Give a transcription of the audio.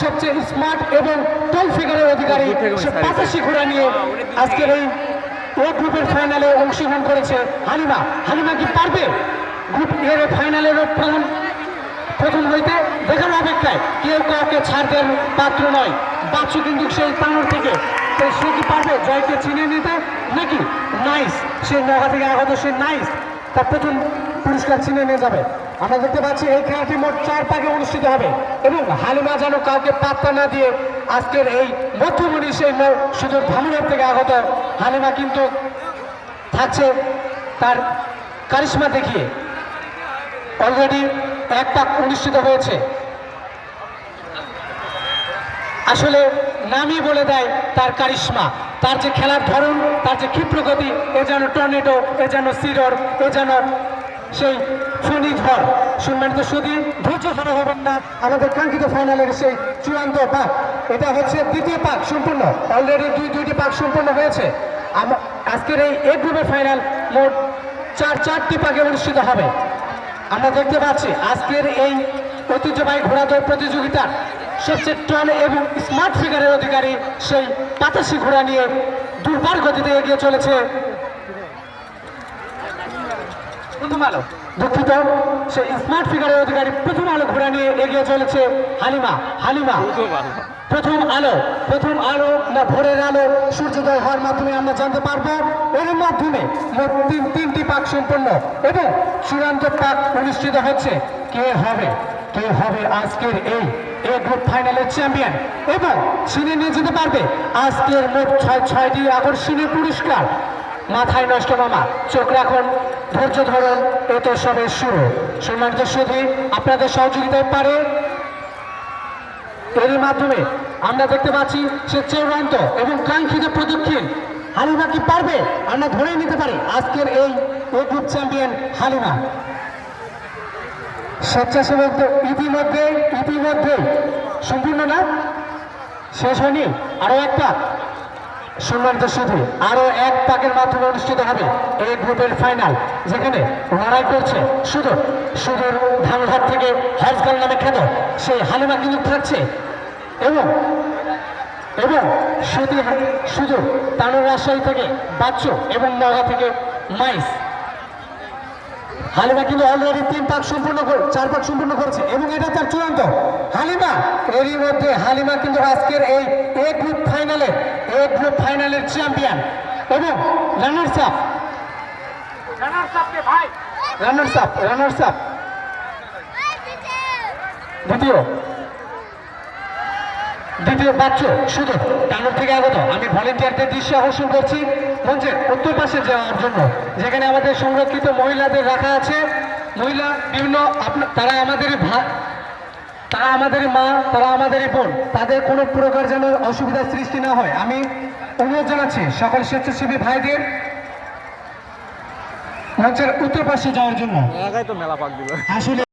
সবচেয়ে স্মার্ট এবং টল ফিগারের অধিকারী সে পাঁচাশি ঘোড়া নিয়ে আজকের এই ও গ্রুপের ফাইনালে অংশগ্রহণ করেছে হালিমা। হালিমা কি পারবে? গ্রুপ এর ফাইনালের প্রথম প্রথম হইতে দেখার অপেক্ষায় কেউ কাউকে ছাড় দেওয়ার পাত্র নয়। বাচ্চু কিন্তু সেই তানোর থেকে। তো সে কি পারবে? জয়কে ছিনিয়ে নিতে? নাকি নাইস? সে নগা থেকে আগত সে নাইস। তার প্রথম পুরস্কার চিনে নিয়ে যাবে। আমরা দেখতে পাচ্ছি এই খেলাটি মোট চার পাকে অনুষ্ঠিত হবে এবং হালিমা যেন কাউকে পাত্তা না দিয়ে আজকের এই মধ্যমণি সেই সুদূর ধামুরের থেকে আগত। হালিমা কিন্তু থাকছে তার কারিশ্মা দেখিয়ে। অলরেডি এক পাক অনুষ্ঠিত হয়েছে। আসলে নামই বলে দেয় তার কারিশ্মা। তার যে খেলার ধরন, তার যে ক্ষিপ্রগতি, এ যেন টর্নেডো, এ যেন সিরর এ যেন সেই ঝড় সম্মানিত সুদী ধৈর্য ধরে হবেন না। আমাদের কাঙ্ক্ষিত ফাইনালের সেই চূড়ান্ত পাক, এটা হচ্ছে দ্বিতীয় পাক সম্পূর্ণ। অলরেডি দুই দুইটি পাক সম্পূর্ণ হয়েছে। আজকের এই এ গ্রুপের ফাইনাল মোট চার চারটি পাকে অনুষ্ঠিত হবে। আমরা দেখতে পাচ্ছি আজকের এই ঐতিহ্যবাহী ঘোড়াদৌড় প্রতিযোগিতার সবচেয়ে টন এবং স্মার্ট ফিগারের অধিকারী সেই পাতাশি ঘোড়া নিয়ে দুর্বার গতিতে এগিয়ে চলেছে প্রথম আলো। দুঃখিত সেই স্মার্ট ফিগারের অধিকারী প্রথম আলো ঘোড়া নিয়ে এগিয়ে চলেছে হালিমা। হালিমা প্রথম আলো। প্রথম আলো না ভোরের আলো সূর্যোদয় হওয়ার মাধ্যমে আমরা জানতে পারব এর মাধ্যমে মোট তিন তিনটি পাক সম্পন্ন এবং চূড়ান্ত পাক অনুষ্ঠিত হচ্ছে। কে হবে? কে হবে আজকের এই এ গ্রুপ ফাইনালের চ্যাম্পিয়ন এবং ছিনে নিয়ে যেতে পারবে আজকের মোট ছয় ছয়টি আকর্ষণীয় পুরস্কার। মাথায় নষ্ট মামা। চোখ রাখুন, ধৈর্য ধরুন, এ তো সবে শুরু। সম্মানিত সুধী, আপনাদের সহযোগিতায় পারে? এরই মাধ্যমে আমরা দেখতে পাচ্ছি, সে চূড়ান্ত এবং কাঙ্ক্ষিত প্রদক্ষিণ হালিমা কি পারবে? আমরা ধরে নিতে পারি, আজকের এই গ্রুপ চ্যাম্পিয়ন হালিমা। স্বেচ্ছাসেবক ইতিমধ্যে ইতিমধ্যে সম্পূর্ণ না? শেষ হয়নি? আরও এক পাক সম্মানিত শুধু আরও এক পাকের মাধ্যমে অনুষ্ঠিত হবে এই গ্রুপের ফাইনাল যেখানে লড়াই করছে সুদূর সুদূর ধানঘাট থেকে হজগাল নামে খ্যাত সেই হালিমা কিন্তু থাকছে। এবং এবং সুদী সুদূর তানুর রাজশাহী থেকে বাচ্চু এবং নগা থেকে মাইস। হালিমা কিন্তু অলরেডি তিন পাক সম্পূর্ণ চার পাক সম্পূর্ণ করেছে, এবং এটা তার চূড়ান্ত। হালিমা, এরই মধ্যে হালিমা কিন্তু আজকের এই এ গ্রুপ ফাইনালে এ গ্রুপ ফাইনালের চ্যাম্পিয়ন এবং runners up runners up runners up দ্বিতীয়। দ্বিতীয় বাচ্চু শুধু টানোর থেকে আগত। আমি ভলেন্টিয়ারদের দৃশ্য আকর্ষণ করছি মঞ্চের উত্তর পাশে যাওয়ার জন্য। যেখানে আমাদের সংরক্ষিত মহিলাদের রাখা আছে। মহিলা বিভিন্ন তারা আমাদের তারা আমাদের মা তারা আমাদের বোন। তাদের কোনো প্রকার যেন অসুবিধার সৃষ্টি না হয়। আমি অনুরোধ জানাচ্ছি সকল স্বেচ্ছাসেবী ভাইদের মঞ্চের উত্তর পাশে যাওয়ার জন্য। একাই তো মেলা আসলে